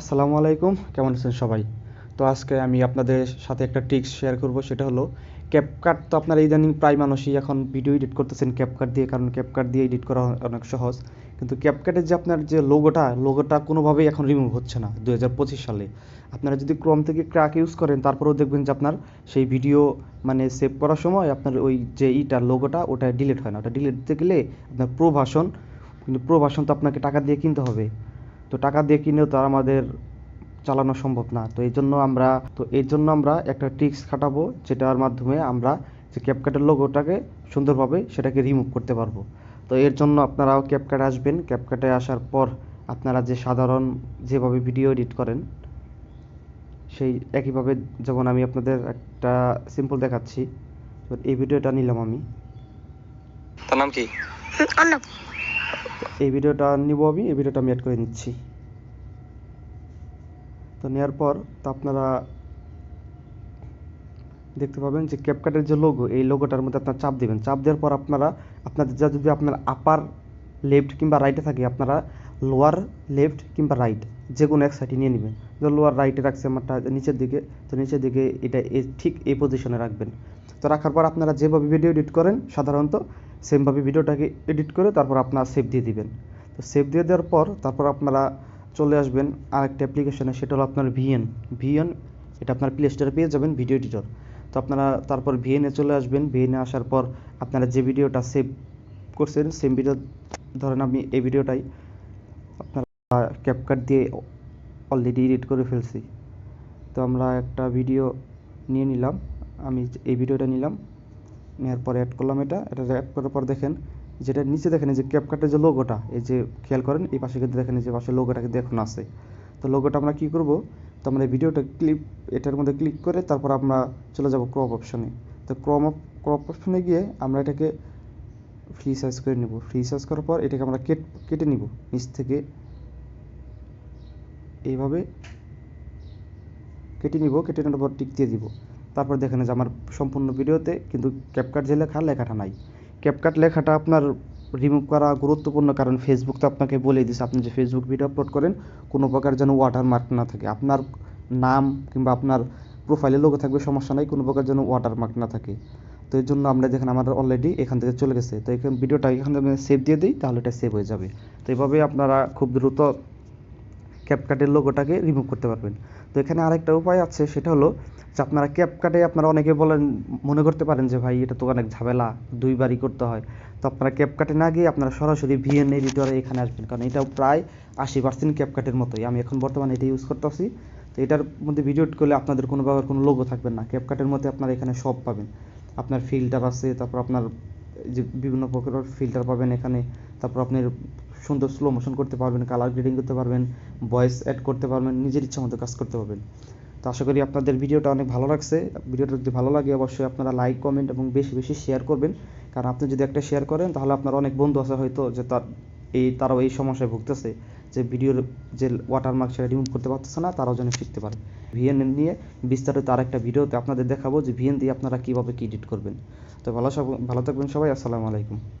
আসসালামু আলাইকুম, কেমন আছেন সবাই? তো আজকে আমি আপনাদের সাথে একটা ট্রিক্স শেয়ার করব, সেটা হলো ক্যাপকাট তো আপনারা ইদানিং প্রায় মানুষই এখন ভিডিও এডিট করতেছেন ক্যাপকাট দিয়ে, কারণ ক্যাপকাট দিয়ে এডিট করা অনেক সহজ। কিন্তু ক্যাপকাটের যে আপনার যে লোগোটা লোগোটা কোনোভাবেই এখন রিমুভ হচ্ছে না দু সালে। আপনারা যদি ক্রম থেকে ক্র্যাক ইউজ করেন, তারপরেও দেখবেন যে আপনার সেই ভিডিও মানে সেভ করার সময় আপনার ওই যে ইটা লোগোটা ওটা ডিলিট হয় না। ওটা ডিলিট দিতে গেলে আপনার প্রো ভাষণ কিন্তু প্রো ভাষণ তো আপনাকে টাকা দিয়ে কিনতে হবে। তো টাকা দিয়ে কিনেও তো আর আমাদের চালানো সম্ভব না। তো এই জন্য আমরা তো এই জন্য আমরা একটা ট্রিক্স খাটাবো যেটার মাধ্যমে আমরা যে ক্যাপকাটের লোগোটাকে সুন্দরভাবে সেটাকে রিমুভ করতে পারব। তো এর জন্য আপনারাও ক্যাপকাটে আসবেন। ক্যাপকাটে আসার পর আপনারা যে সাধারণ যেভাবে ভিডিও এডিট করেন সেই একইভাবে যেমন আমি আপনাদের একটা সিম্পল দেখাচ্ছি তো এই ভিডিওটা নিলাম আমি। তার নাম কি? এই ভিডিওটা নিব আমি এই ভিডিওটা আমি অ্যাড করে নিচ্ছি। তো নেওয়ার পর তো আপনারা দেখতে পাবেন যে ক্যাপকাটের যে লোগো এই লোগোটার মধ্যে আপনারা চাপ দিবেন। চাপ দেওয়ার পর আপনারা, আপনাদের যা যদি আপনার আপার লেফট কিংবা রাইটে থাকে, আপনারা লোয়ার লেফট কিংবা রাইট যে কোনো এক সাইডে নিয়ে নেবেন। তো লোয়ার রাইটে রাখছে আমারটা নিচের দিকে, তো নিচের দিকে এটা এ- ঠিক এই পজিশনে রাখবেন। তো রাখার পর আপনারা যেভাবে ভিডিও এডিট করেন, সাধারণত সেমভাবে ভিডিওটাকে এডিট করে তারপর আপনারা সেভ দিয়ে দিবেন। তো সেভ দিয়ে দেওয়ার পর তারপর আপনারা চলে আসবেন আরেকটা অ্যাপ্লিকেশনে সেটা হলো আপনার ভিএন ভিএন এটা আপনার প্লে স্টোরে পেয়ে যাবেন ভিডিও এডিটর তো আপনারা তারপর ভিএনে চলে আসবেন। ভিএনে আসার পর আপনারা যে ভিডিওটা সেভ করছেন সেম ভিডিও ধরেন আমি এই ভিডিওটাই আপনারা ক্যাপকাট দিয়ে অলরেডি এডিট করে ফেলছি। তো আমরা একটা ভিডিও নিয়ে নিলাম। আমি এই ভিডিওটা নিলাম। নেওয়ার পরে অ্যাড করলাম এটা। এটা অ্যাড করার পর দেখেন যেটা নিচে দেখেন যে ক্যাপকাটের যে লোগোটা এই যে খেয়াল করেন, এই পাশে কিন্তু দেখেন যে পাশে লোগোটা কিন্তু এখন আছে। তো লোগোটা আমরা কি করব? তো আমরা ভিডিওটা ক্লিপ এটার মধ্যে ক্লিক করে তারপর আমরা চলে যাব ক্রপ অপশনে তো ক্রম ক্রপ অপশনে গিয়ে আমরা এটাকে ফ্রি সাইজ করে নেব। ফ্রি সাইজ করার পর এটাকে আমরা কেট, কেটে নিব নিচ থেকে। এইভাবে কেটে নিব, কেটে নেওয়ার পর টিক দিয়ে দিব। তারপর দেখেন যে আমার সম্পূর্ণ ভিডিওতে কিন্তু ক্যাপকাট যে লেখা, লেখাটা নাই। ক্যাপকাট লেখাটা আপনার রিমুভ করা গুরুত্বপূর্ণ কারণ ফেসবুক তো আপনাকে বলে দিচ্ছে আপনি যে ফেসবুক ভিডিও আপলোড করেন, কোনো প্রকার যেন ওয়াটারমার্ক না থাকে। আপনার নাম কিংবা আপনার প্রোফাইলে লোগো থাকবে, সমস্যা নাই, কোনো প্রকার যেন ওয়াটারমার্ক না থাকে। তো এর জন্য আমরা দেখেন আমাদের অলরেডি এখান থেকে চলে গেছে। তো এখানে ভিডিওটা এখান থেকে সেভ দিয়ে দিই, তাহলে এটা সেভ হয়ে যাবে। তো এইভাবে আপনারা খুব দ্রুত ক্যাপকাটের লোগোটাকে রিমুভ করতে পারবেন। তো এখানে আরেকটা উপায় আছে, সেটা হলো যে আপনারা ক্যাপকাটে আপনারা অনেকে বলেন, মনে করতে পারেন যে, ভাই, এটা তো অনেক ঝামেলা দুইবারই করতে হয়। তো আপনারা ক্যাপকাটে না গিয়ে আপনারা সরাসরি ভিএন এডিটরে এখানে আসবেন, কারণ এটাও প্রায় আশি পার্সেন্ট ক্যাপকাটের মতোই। আমি এখন বর্তমানে এটা ইউজ করতেছি। তো এটার মধ্যে ভিডিও করলে আপনাদের কোনো প্রকার কোনো লোগো থাকবে না। ক্যাপকাটের মধ্যে আপনারা এখানে সব পাবেন। আপনার ফিল্টার আছে, তারপর আপনার যে বিভিন্ন প্রকার ফিল্টার পাবেন এখানে। তারপর আপনি সুন্দর স্লো মোশন করতে পারবেন কালার গ্রেডিং করতে পারবেন ভয়েস অ্যাড করতে পারবেন, নিজের ইচ্ছা মতো কাজ করতে পারবেন। তো আশা করি আপনাদের ভিডিওটা অনেক ভালো লাগছে। ভিডিওটা যদি ভালো লাগে, অবশ্যই আপনারা লাইক কমেন্ট এবং বেশি বেশি শেয়ার করবেন। কারণ আপনি যদি একটা শেয়ার করেন, তাহলে আপনার অনেক বন্ধু আছে হয়তো যে তার এই, তারাও এই সমস্যায় ভুগতেছে, যে ভিডিওর যে ওয়াটারমার্ক সেটা রিমুভ করতে পারতেছে না, তারাও যেন শিখতে পারে। ভিএন নিয়ে বিস্তারিত আরেকটা ভিডিওতে আপনাদের দেখাবো যে ভিএন দিয়ে আপনারা কীভাবে কি এডিট করবেন। তো ভালো সব, ভালো থাকবেন সবাই, আসসালামু আলাইকুম।